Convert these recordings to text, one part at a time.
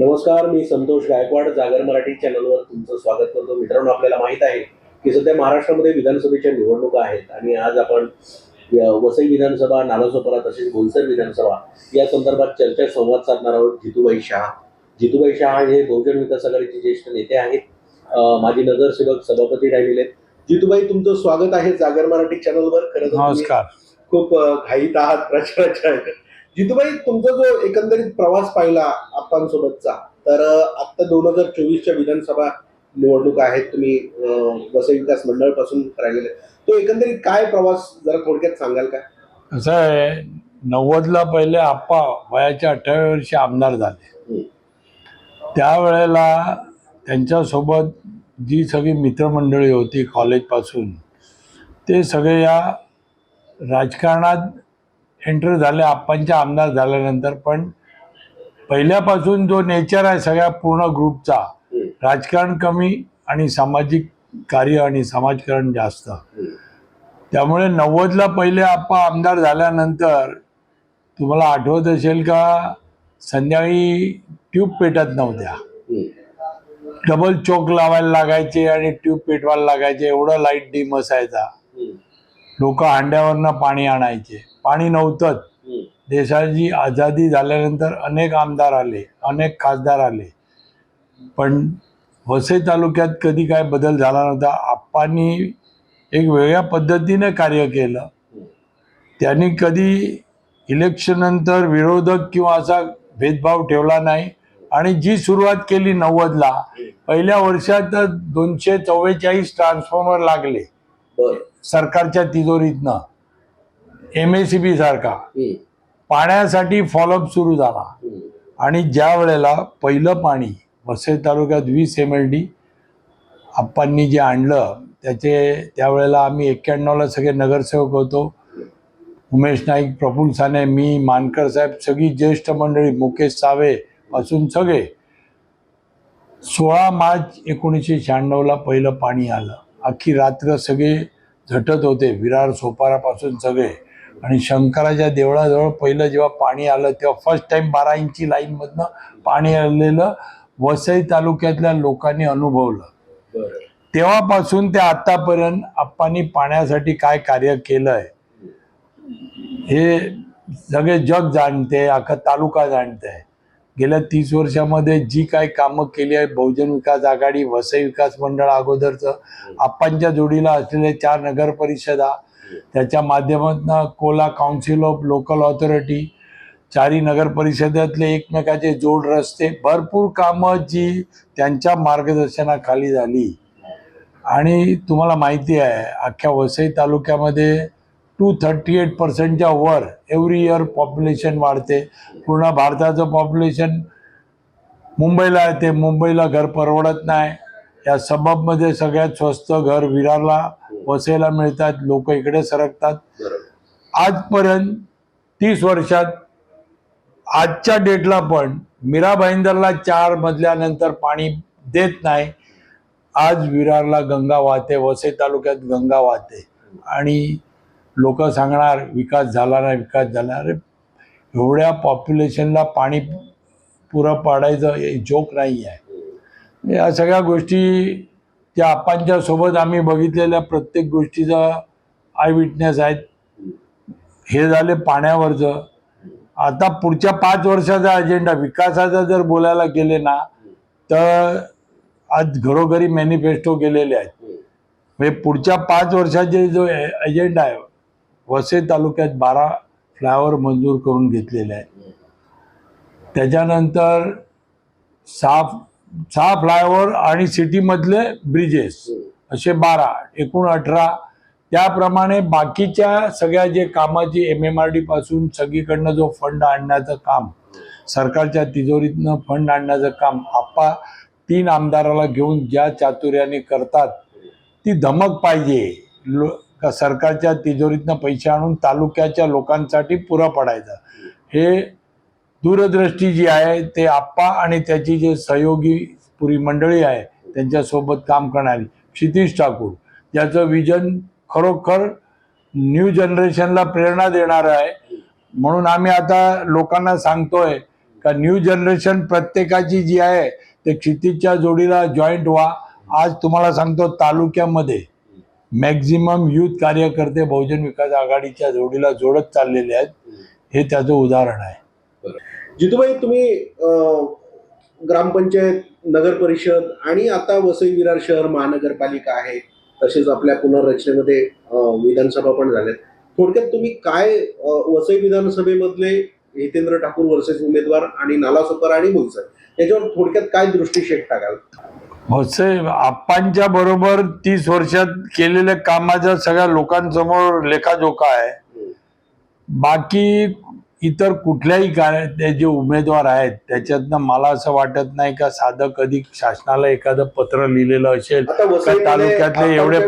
नमस्कार मी संतोष गायकवाड जागर मराठी चॅनलवर तुमचं स्वागत करतो. मित्रांनो आपल्याला माहीत आहे की सध्या महाराष्ट्रामध्ये विधानसभेच्या निवडणुका आहेत आणि आज आपण वसई विधानसभा नालासोपारा तसेच बोलसर विधानसभा या संदर्भात चर्चा संवाद साधणार आहोत जितूबाई शहा. जितूबाई शहा हे बहुजन विकास आघाडीचे ज्येष्ठ नेते आहेत. माजी नगरसेवक सभापती राहिलेले आहेत. जितूबाई तुमचं स्वागत आहे जागर मराठी चॅनलवर. खरं नमस्कार. खूप घाईत आहात प्रचाराच्या जितूबाई तुमचा जो एकंदरीत प्रवास पाहिला आप्पांसोबतचा तर आता दोन हजार चोवीसच्या विधानसभा निवडणुका आहेत तुम्ही वसई विकास मंडळपासून राहिलेले. तो एकंदरीत काय प्रवास जरा थोडक्यात सांगाल का? कसं आहे नव्वदला पहिले आप्पा वयाच्या अठराव्या वर्षी आमदार झाले. त्यावेळेला त्यांच्यासोबत जी सगळी मित्रमंडळी होती कॉलेजपासून ते सगळे या राजकारणात एंटर झाले आप्पांच्या आमदार झाल्यानंतर पण पहिल्यापासून जो नेचर आहे सगळ्या पूर्ण ग्रुपचा. राजकारण कमी आणि सामाजिक कार्य आणि समाजकारण जास्त त्यामुळे नव्वदला पहिले आप्पा आमदार झाल्यानंतर तुम्हाला आठवत असेल का संध्याकाळी ट्यूब पेटत नव्हत्या. डबल चोक लावायला लागायचे आणि ट्यूब पेटवायला लागायचे एवढं लाइट डिम असायचा. लोक हांड्यावरनं पाणी आणायचे पाणी नव्हतंच. देशाची आझादी झाल्यानंतर अनेक आमदार आले अनेक खासदार आले. पण वसई तालुक्यात कधी काय बदल झाला नव्हता. आप्पांनी एक वेगळ्या पद्धतीने कार्य केलं. त्यांनी कधी इलेक्शननंतर विरोधक किंवा असा भेदभाव ठेवला नाही. आणि जी सुरुवात केली नव्वदला पहिल्या वर्षात दोनशे चव्वेचाळीस ट्रान्सफॉर्मर लागले. सरकारच्या तिजोरीतनं. एम एस सी बी सारखा. पाण्यासाठी फॉलोअप सुरू झाला. आणि ज्या वेळेला पहिलं पाणी वसई तालुक्यात वीस एम एल डी आप्पांनी जे आणलं त्याचे त्यावेळेला आम्ही एक्क्याण्णवला सगळे नगरसेवक होतो. उमेश नाईक प्रफुल्ल साने मी मानकर साहेब सगळी ज्येष्ठ मंडळी मुकेश सावे पासून सगळे. सोळा मार्च एकोणीसशे शहाण्णवला पहिलं पाणी आलं. अख्खी रात्र सगळे झटत होते. विरार सोपारापासून सगळे. आणि शंकराच्या देवळाजवळ पहिलं जेव्हा पाणी आलं तेव्हा फर्स्ट टाइम बारा इंची लाईनमधनं पाणी आलेलं वसई तालुक्यातल्या लोकांनी अनुभवलं. तेव्हापासून ते आतापर्यंत आप्पांनी पाण्यासाठी काय कार्य केलंय हे सगळे जग जाणते अख्खा तालुका जाणते. गेल्या तीस वर्षामध्ये जी काय कामं केली आहे बहुजन विकास आघाडी वसई विकास मंडळ अगोदरचं आप्पांच्या जोडीला असलेले चार नगर परिषदा त्याच्या माध्यमातून कोला काउन्सिल ऑफ लोकल ऑथॉरिटी चारी नगर परिषदेतले एकमेकाचे जोड रस्ते भरपूर कामं जी त्यांच्या मार्गदर्शनाखाली झाली. आणि तुम्हाला माहिती आहे अख्ख्या वसई तालुक्यामध्ये टू थर्टी एट पर्सेंटच्या वर एव्हरी इयर पॉप्युलेशन वाढते. पूर्ण भारताचं पॉप्युलेशन मुंबईला येते मुंबईला घर परवडत नाही. या सबबमध्ये सगळ्यात स्वस्त घर विरारला वसईला मिळतात लोक इकडे सरकतात. आजपर्यंत तीस वर्षात आजच्या डेटला पण मीरा भाईंदरला चार मजल्यानंतर पाणी देत नाही. आज विरारला गंगा वाहते वसई तालुक्यात गंगा वाहते. आणि लोक सांगणार विकास झाला नाही विकास झाला अरे एवढ्या पॉप्युलेशनला पाणी पुरं पाडायचं हे जोक नाही आहे या सगळ्या गोष्टी त्या आपांच्या सोबत आम्ही बघितलेल्या प्रत्येक गोष्टीचा आय विटनेस आहेत. हे झाले पाण्यावरचं. आता पुढच्या पाच वर्षाचा अजेंडा विकासाचा जर बोलायला गेले ना तर आज घरोघरी मॅनिफेस्टो केलेले आहेत. म्हणजे पुढच्या पाच वर्षाचे जो एजेंडा आहे वसई तालुक्यात बारा फ्लायओव्हर मंजूर करून घेतलेले आहेत. त्याच्यानंतर साफ सहा फ्लायओव्हर आणि सिटीमधले ब्रिजेस असे बारा एकूण अठरा. त्याप्रमाणे बाकीच्या सगळ्या जे कामाची एम एम आर डीपासून सगळीकडनं जो फंड आणण्याचं काम सरकारच्या तिजोरीतनं फंड आणण्याचं काम आप्पा तीन आमदाराला घेऊन ज्या चातुर्याने करतात ती धमक पाहिजे. लो का सरकारच्या तिजोरीतनं पैसे आणून तालुक्याच्या लोकांसाठी पुरं पडायचं. हे दूरदृष्टी जी आहे ते आप्पा आणि त्याची जे सहयोगी पुरी मंडळी आहे त्यांच्यासोबत काम करणारी क्षितिश ठाकूर. ज्याचं विजन खरोखर न्यू जनरेशनला प्रेरणा देणारं आहे. म्हणून आम्ही आता लोकांना सांगतोय का न्यू जनरेशन प्रत्येकाची जी आहे ते क्षितिजच्या जोडीला जॉईंट व्हा. आज तुम्हाला सांगतो तालुक्यामध्ये मॅक्झिमम यूथ कार्यकर्ते बहुजन विकास आघाडीच्या जोडीला जोडत चाललेले आहेत. हे त्याचं उदाहरण आहे. जितूबाई तुम्ही ग्रामपंचायत नगर परिषद आणि आता वसई विरार शहर महानगरपालिका आहे तसेच आपल्या पुनर्रचनेमध्ये विधानसभा पण झाल्यात. थोडक्यात तुम्ही काय वसई विधानसभेमधले हितेंद्र ठाकूर वर्सेस उमेदवार आणि नालासोपारा आणि बोईसर याच्यावर थोडक्यात काय दृष्टिक्षेप टाकाल? होसे आप्पांच्या बरोबर तीस वर्षात केलेल्या कामाच्या सगळ्या लोकांसमोर लेखाजोखा आहे. बाकी इतर कुठल्याही कार्य जे उमेदवार आहेत त्याच्यातनं मला असं वाटत नाही का साधं कधी शासनाला एखादं पत्र लिहिलेलं असेल तालुक्यातले एवढे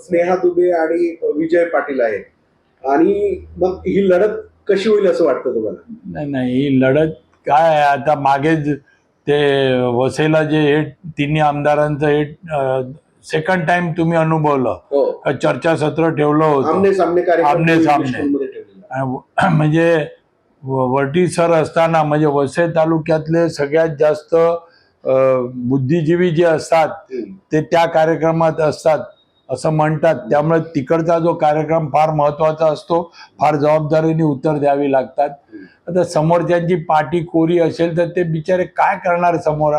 स्नेहा दुबे आणि विजय पाटील आहेत. आणि मग ही लढत कशी होईल असं वाटतं तुम्हाला? नाही नाही ही लढत काय आहे? आता मागेच ते वसईला जे हे तिन्ही आमदारांचं हे सेकंड टाइम तुम्ही अनुभवलं. हो. चर्चासत्र ठेवलं होतं? आमने सामने म्हणजे व- वरटी सर असताना म्हणजे वसई तालुक्यातले सगळ्यात जास्त बुद्धिजीवी जे असतात ते त्या कार्यक्रमात असतात असं म्हणतात. त्यामुळे तिकडचा जो कार्यक्रम फार महत्त्वाचा असतो फार जबाबदारीने उत्तर द्यावी लागतात. आता समोरच्यांची पाठी कोरी असेल तर ते बिचारे काय करणार समोर?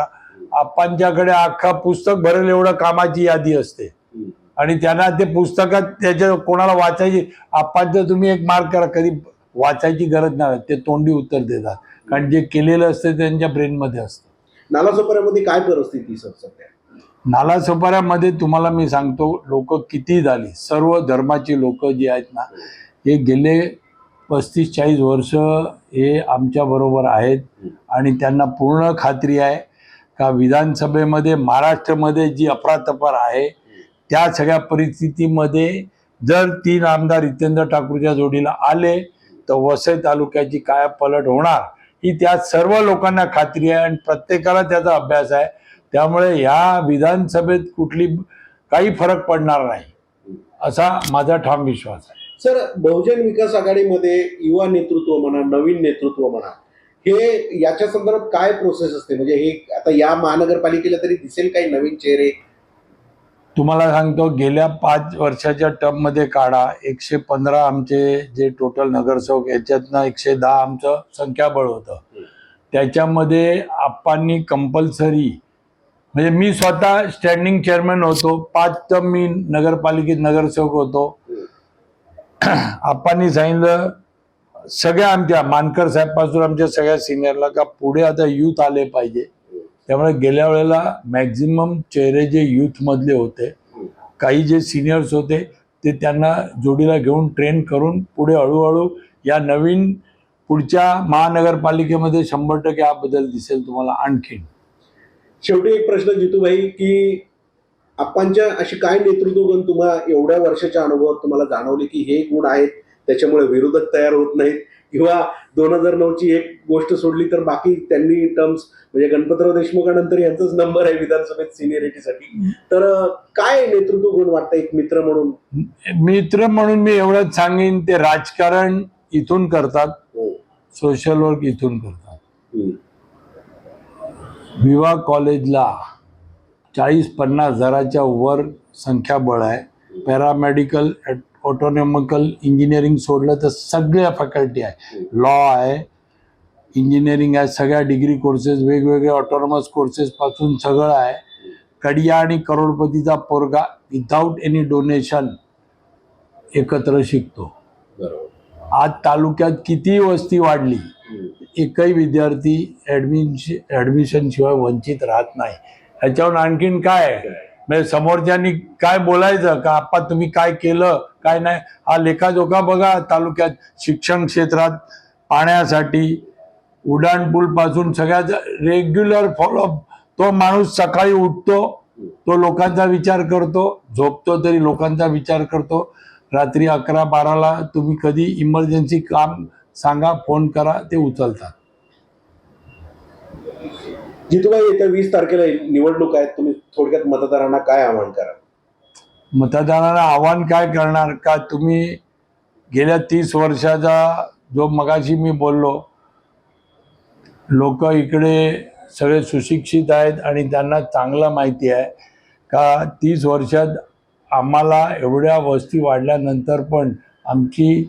आप्पांच्याकडे अख्खा पुस्तक भरेल एवढं कामाची यादी असते. आणि त्यांना ते पुस्तकात त्याच्या कोणाला वाचायची आप्पांचं तुम्ही एक मार्क करा कधी वाचायची गरज नाही ते तोंडी उत्तर देतात. कारण जे केलेलं असतं ते त्यांच्या ब्रेनमध्ये असतं. नालासोपाऱ्यामध्ये काय परिस्थिती सर सध्या? नालासोपाऱ्यामध्ये तुम्हाला मी सांगतो लोक किती झाली? सर्व धर्माची लोक जी आहेत ना हे गेले पस्तीस चाळीस वर्ष हे आमच्या बरोबर आहेत आणि त्यांना पूर्ण खात्री आहे का विधानसभेमध्ये महाराष्ट्रामध्ये जी अफरातफर आहे त्या सगळ्या परिस्थितीमध्ये जर तीन आमदार हितेंद्र ठाकूरच्या जोडीला आले तर वसई तालुक्याची काय पलट होणार ही त्या सर्व लोकांना खात्री आहे आणि प्रत्येकाला त्याचा अभ्यास आहे. त्यामुळे ह्या विधानसभेत कुठली काही फरक पडणार नाही असा माझा ठाम विश्वास आहे. सर बहुजन विकास आघाडीमध्ये युवा नेतृत्व म्हणा नवीन नेतृत्व म्हणा हे याच्या संदर्भात काय प्रोसेस असते? म्हणजे हे आता या महानगरपालिकेला तरी दिसेल काही नवीन चेहरे? तुम्हाला सांगतो गेल्या पाच वर्षाच्या टर्ममध्ये काढा. एकशे पंधरा आमचे जे टोटल नगरसेवक याच्यातनं एकशे दहा आमचं संख्याबळ होतं. त्याच्यामध्ये आप्पांनी कंपल्सरी म्हणजे मी स्वतः स्टँडिंग चेअरमॅन होतो. पाच टर्म मी नगरपालिकेत नगरसेवक होतो. आप्पांनी सांगितलं सगळ्या आमच्या मानकर साहेबपासून आमच्या सगळ्या सिनियरला का पुढे आता युथ आले पाहिजे. त्यामुळे गेल्या वेळेला मॅक्झिमम चेहरे जे युथमधले होते काही जे सिनियर्स होते ते त्यांना जोडीला घेऊन ट्रेन करून पुढे हळूहळू या नवीन पुढच्या महानगरपालिकेमध्ये शंभर टक्के हा बदल दिसेल तुम्हाला आणखीन. शेवटी एक प्रश्न जितूभाई की आपणच्या अशी काय नेतृत्व गुण तुम्हाला एवढ्या वर्षाच्या अनुभवात तुम्हाला जाणवले की हे गुण आहेत त्याच्यामुळे विरोधक तयार होत नाहीत? किंवा दोन हजार नऊची एक गोष्ट सोडली तर बाकी त्यांनी टर्म्स म्हणजे गणपतराव देशमुखानंतर यांचाच नंबर आहे विधानसभेत सिनियरिटीसाठी तर काय नेतृत्व गुण वाटतं एक मित्र म्हणून? मित्र म्हणून मी एवढंच सांगेन ते राजकारण इथून करतात. हो. सोशल वर्क इथून करतात. विवाह कॉलेजला चाळीस पन्नास हजाराच्या वर संख्याबळ आहे. पॅरामेडिकल ऑटोनॉमिकल इंजिनिअरिंग सोडलं तर सगळ्या फॅकल्टी आहे. लॉ आहे इंजिनिअरिंग आहे सगळ्या डिग्री कोर्सेस वेगवेगळे ऑटोनॉमस कोर्सेस पासून सगळं आहे. कडिया आणि करोडपतीचा पोरगा विदाऊट एनी डोनेशन एकत्र शिकतो. बरोबर. आज तालुक्यात किती वस्ती वाढली. एकही विद्यार्थी ऍडमिशन ऍडमिशन शिवाय वंचित राहत नाही. ह्याच्यावर आणखीन काय? आहे? म्हणजे समोरच्यांनी काय बोलायचं का आप्पा तुम्ही काय केलं काय नाही हा लेखाजोखा बघा तालुक्यात शिक्षण क्षेत्रात पाण्यासाठी उड्डाणपूल पासून सगळ्याच रेग्युलर फॉलोअप तो माणूस सकाळी उठतो तो लोकांचा विचार करतो झोपतो तरी लोकांचा विचार करतो. रात्री अकरा बाराला तुम्ही कधी इमर्जन्सी काम सांगा फोन करा ते उचलतात. जितूभाई येत्या वीस तारखेला निवडणूक आहेत तुम्ही थोडक्यात मतदारांना काय आव्हान करा? मतदारांना आव्हान काय करणार? का तुम्ही गेल्या तीस वर्षाचा जो मगाशी मी बोललो लोक इकडे सगळे सुशिक्षित आहेत आणि त्यांना चांगलं माहिती आहे का तीस वर्षात आम्हाला एवढ्या वस्ती वाढल्यानंतर पण आमची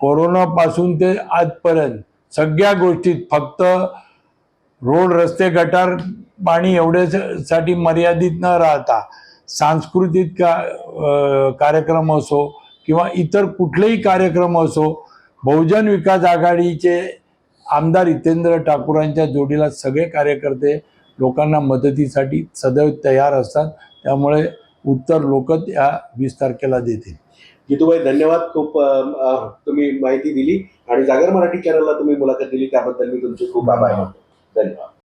कोरोनापासून ते आजपर्यंत सगळ्या गोष्टीत फक्त रोड रस्ते गटार पाणी एवढ्यासाठी मर्यादित न राहता सांस्कृतिक का कार्यक्रम असो किंवा इतर कुठलेही कार्यक्रम असो बहुजन विकास आघाडीचे आमदार हितेंद्र ठाकूरांच्या जोडीला सगळे कार्यकर्ते लोकांना मदतीसाठी सदैव तयार असतात. त्यामुळे उत्तर लोक त्या वीस तारखेला देतील. जितूभाई धन्यवाद. खूप तुम्ही माहिती दिली आणि जागर मराठी चॅनलला तुम्ही मुलाखत दिली. त्याबद्दल मी तुमचे खूप आभार मानतो धन्यवाद